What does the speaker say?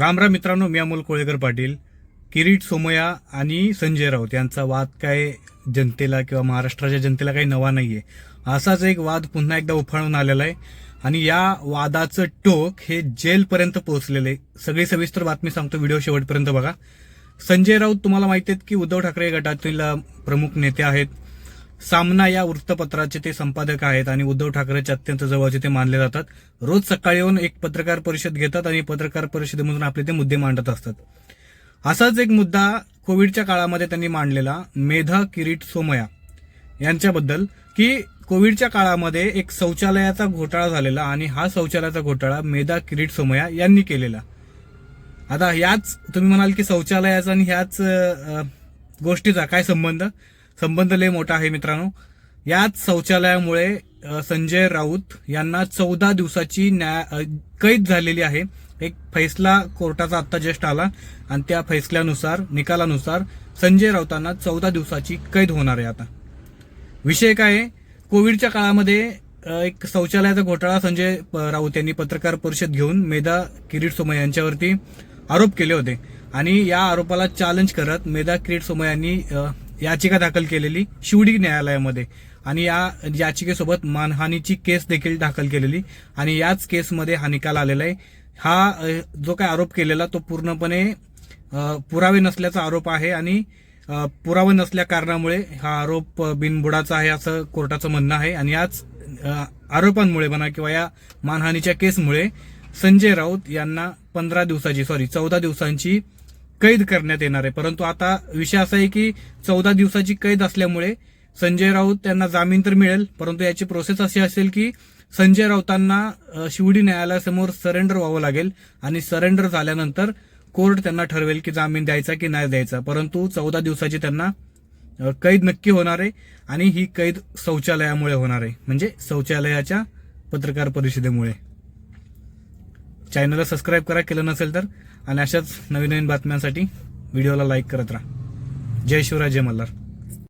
राम राम मित्रांनो मी अमोल कोळेकर पाटील किरीट सोमया आणि संजय राऊत यांचा वाद काय जनतेला किंवा महाराष्ट्राच्या जनतेला काही नवा नाही आहे असाच एक वाद पुन्हा एकदा उफाळून आलेला आहे. आणि या वादाचं टोक हे जेलपर्यंत पोहोचलेलं. आहे सगळी सविस्तर बातमी सांगतो व्हिडिओ शेवटपर्यंत बघा. संजय राऊत तुम्हाला माहिती आहेत की उद्धव ठाकरे गटातील प्रमुख नेते आहेत. सामना या वृत्तपत्राचे ते संपादक आहेत आणि उद्धव ठाकरेचे अत्यंत जवळचे ते मानले जातात. रोज सकाळी येऊन एक पत्रकार परिषद घेतात आणि पत्रकार परिषदेमधून आपले ते मुद्दे मांडत असतात. असाच एक मुद्दा कोविडच्या काळामध्ये त्यांनी मांडलेला मेधा किरीट सोमया यांच्याबद्दल की कोविडच्या काळामध्ये एक शौचालयाचा घोटाळा झालेला आणि हा शौचालयाचा घोटाळा मेधा किरीट सोमया यांनी केलेला. आता याच तुम्ही म्हणाल की शौचालयाचा आणि ह्याच गोष्टीचा काय संबंध? संबंध लय मोठा आहे मित्रांनो. याच शौचालयामुळे संजय राऊत यांना चौदा दिवसाची न्याय कैद झालेली आहे. एक फैसला कोर्टाचा आत्ता जस्ट आला आणि त्या फैसल्यानुसार निकालानुसार संजय राऊतांना चौदा दिवसाची कैद होणार आहे आता. विषय काय आहे? कोविडच्या काळामध्ये एक शौचालयाचा घोटाळा संजय राऊत यांनी पत्रकार परिषद घेऊन मेधा किरीट सोमय यांच्यावरती आरोप केले होते. आणि या आरोपाला चॅलेंज करत मेधा किरीट सोमय यांनी याचिका दाखल केलेली शिवडी न्यायालयामध्ये. आणि या याचिकेसोबत मानहानीची केस देखील दाखल केलेली. आणि याच केसमध्ये हा निकाल आलेला आहे. हा जो काय आरोप केलेला तो पूर्णपणे पुरावे नसल्याचा आरोप आहे. आणि पुरावे नसल्या कारणामुळे हा आरोप बिनबुडाचा आहे असं कोर्टाचं म्हणणं आहे. आणि याच आरोपांमुळे म्हणा किंवा या मानहानीच्या केसमुळे संजय राऊत यांना पंधरा दिवसाची सॉरी चौदा दिवसांची कैद करण्यात येणार आहे. परंतु आता विषय असा आहे की चौदा दिवसाची कैद असल्यामुळे संजय राऊत त्यांना जामीन तर मिळेल परंतु याची प्रोसेस अशी असेल की संजय राऊतांना शिवडी न्यायालयासमोर सरेंडर व्हावं लागेल आणि सरेंडर झाल्यानंतर कोर्ट त्यांना ठरवेल की जामीन द्यायचा की नाही द्यायचा. परंतु चौदा दिवसाची त्यांना कैद नक्की होणार आहे आणि ही कैद शौचालयामुळे होणार आहे. म्हणजे शौचालयाच्या पत्रकार परिषदेमुळे. चॅनलला सबस्क्राईब करा केलं नसेल तर. आणि अशाच नवीन नवीन बातम्यांसाठी व्हिडिओला लाईक करत राहा. जय शिवराय जय मल्हार.